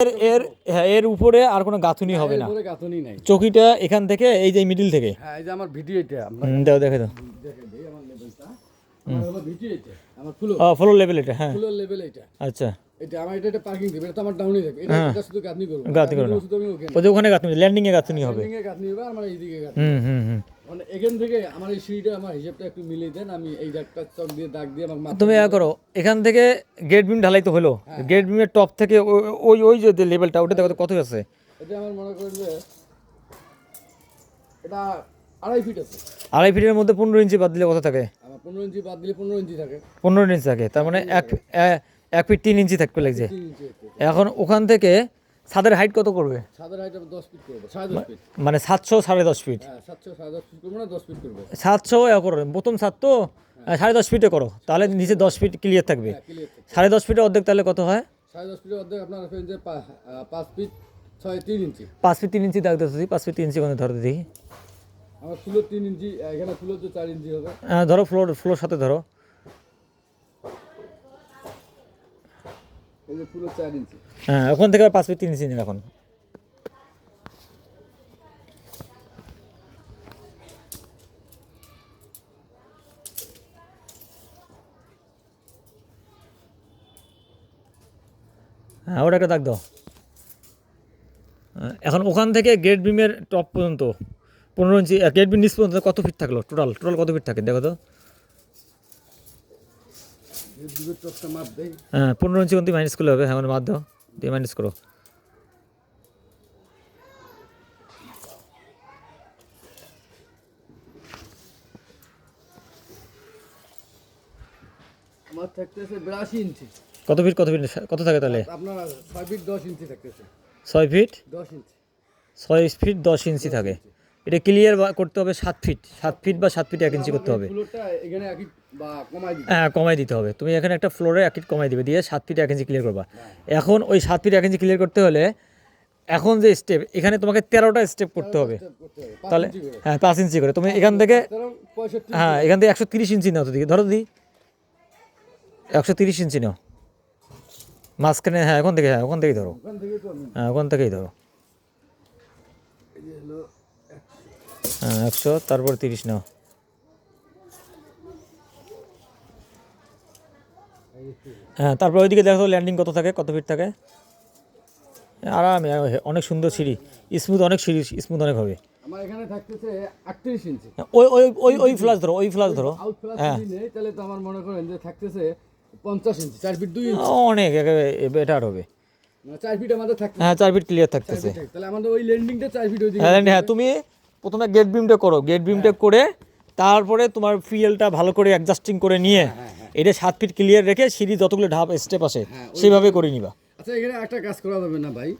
এর এর হ্যাঁ এর উপরে আর কোনো গাঁথুনি হবে না। নাই। চকিটা এখান থেকে এই যে মিডিল থেকে। হ্যাঁ এই যে আমার ভিডিও এটা দেখো দেখে দাও দেখে আমার লেভেলটা আমার হলো ভিডিও এটা আমার ফুলো ও ফ্লোর লেভেল এটা হ্যাঁ। লেভেল এটা আচ্ছা। এটা আমার এটা পার্কিং দিবে এটা তো আমার ডাউনই থাকে এটা এটা শুধু গাঁথনি করব। গাঁথনি করো না। ওখানে। ওই যে ওখানে গাঁথুনি ল্যান্ডিংয়ে গাঁথুনি হবে। গাঁথনি হবে আর আমার এইদিকে গাঁথনি। হুম হুম হুম। মানে এখান থেকে আমার এই সিঁড়িটা আমার হিসাবটা একটু মিলিয়ে দেন। আমি এই দাগটা চক দিয়ে দাগ দিয়ে আমার তুমি করো এখান থেকে গেট বিম ঢালাই তো হলো। গেট বিমের টপ থেকে ওই ওই যে লেভেলটা ওটা দেখো কত আছে? এটা আমার মনে করেন যে এটা আড়াই ফিট আছে। আড়াই ফিটের মধ্যে পনেরো ইঞ্চি বাদ দিলে কত থাকে? পনেরো ইঞ্চি বাদ দিলে পনেরো ইঞ্চি থাকে। পনেরো ইঞ্চি থাকে তার মানে এক এক ফিট তিন ইঞ্চি থাকবে লাগছে। এখন ওখান থেকে ছাদের হাইট কত করবে? সাদের হাইট দশ ফিট করব ফিট মানে সাতশো সাড়ে দশ ফিট হ্যাঁ সাতশো সাড়ে দশ ফিট করব না দশ ফিট করব। সাতশো এ করো প্রথম সাত তো সাড়ে দশ ফিটে করো তাহলে নিচে দশ ফিট ক্লিয়ার থাকবে। হ্যাঁ সাড়ে দশ ফিটে অর্ধেক তাহলে কত হয়? সাড়ে দশ ফিটের অর্ধেক আপনার যে পাঁচ ফিট ছয় তিন ইঞ্চি। পাঁচ ফিট তিন ইঞ্চি দাগ দিচ্ছি পাঁচ ফিট তিন ইঞ্চি কোনো ধরো দেখি আমার ফুলোর তিন ইঞ্চি এখানে ফুলোর তো চার ইঞ্চি হবে। আহ, ধরো ফ্লোর ফ্লোর সাথে ধরো। এই যে ফুলোর চার ইঞ্চি। হ্যাঁ ওখান থেকে পাঁচ ফিট তিন ইঞ্চি নিন এখন। হ্যাঁ ওটা একটা দাগ দাও। হ্যাঁ, এখন ওখান থেকে গেট বিমের টপ পর্যন্ত। পনেরো ইঞ্চি গেট বিম নিচ পর্যন্ত কত ফিট থাকল? টোটাল টোটাল কত ফিট থাকে দেখো তো? মাপ হ্যাঁ পনেরো ইঞ্চি কোনটি মাইনাস করলে হবে। হ্যাঁ মানে দাও দিয়ে মাইনাস করো। কত ফিট কত ফিট কত থাকে তাহলে? ছয় ফিট দশ ইঞ্চি ছয় ফিট ছয় ফিট দশ ইঞ্চি থাকে। এটা ক্লিয়ার করতে হবে সাত ফিট সাত ফিট বা সাত ফিট এক ইঞ্চি করতে হবে। দিই হ্যাঁ কমাই দিতে হবে। তুমি এখানে একটা ফ্লোরে এক ফিট কমাই দিবে দিয়ে সাত ফিট এক ইঞ্চি ক্লিয়ার করবা। এখন ওই সাত ফিট এক ইঞ্চি ক্লিয়ার করতে হলে এখন যে স্টেপ এখানে তোমাকে তেরোটা স্টেপ করতে হবে। তাহলে হ্যাঁ পাঁচ ইঞ্চি করে। তুমি এখান থেকে হ্যাঁ এখান থেকে একশো তিরিশ ইঞ্চি নাও তো দিকে। ধরো দিদি একশো তিরিশ ইঞ্চি নাও। মাঝখানে হ্যাঁ ওখান থেকে হ্যাঁ ওখান থেকেই ধরো। হ্যাঁ ওখান থেকেই ধরো। হ্যাঁ একশো তারপর তিরিশ নাও। হ্যাঁ তারপর ওইদিকে দেখো ল্যান্ডিং কত থাকে কত ফিট থাকে। আরামে অনেক সুন্দর সিঁড়ি। স্মুথ অনেক সিঁড়ি স্মুথ অনেক হবে। আমার এখানে থাকতেছে আটত্রিশ ইঞ্চি। ওই ওই ওই ওই ধরো ওই ধরো। হ্যাঁ। তাহলে তো আমার মনে করেন যে থাকতেছে ইঞ্চি ফিট ইঞ্চি। অনেক একেবারে বেটার হবে। হ্যাঁ চার ফিট ক্লিয়ার থাকতেছে। ফিট ওইদিকে হ্যাঁ হ্যাঁ তুমি প্রথমে গেট বিমটা করো। গেট বিমটা করে তারপরে তোমার ফিএলটা ভালো করে অ্যাডজাস্টিং করে নিয়ে এটা সাত ফিট ক্লিয়ার রেখে সিঁড়ি যতগুলো ঢাপ স্টেপ আসে সেভাবে করে নিবা। আচ্ছা এখানে একটা কাজ করা যাবে না ভাই।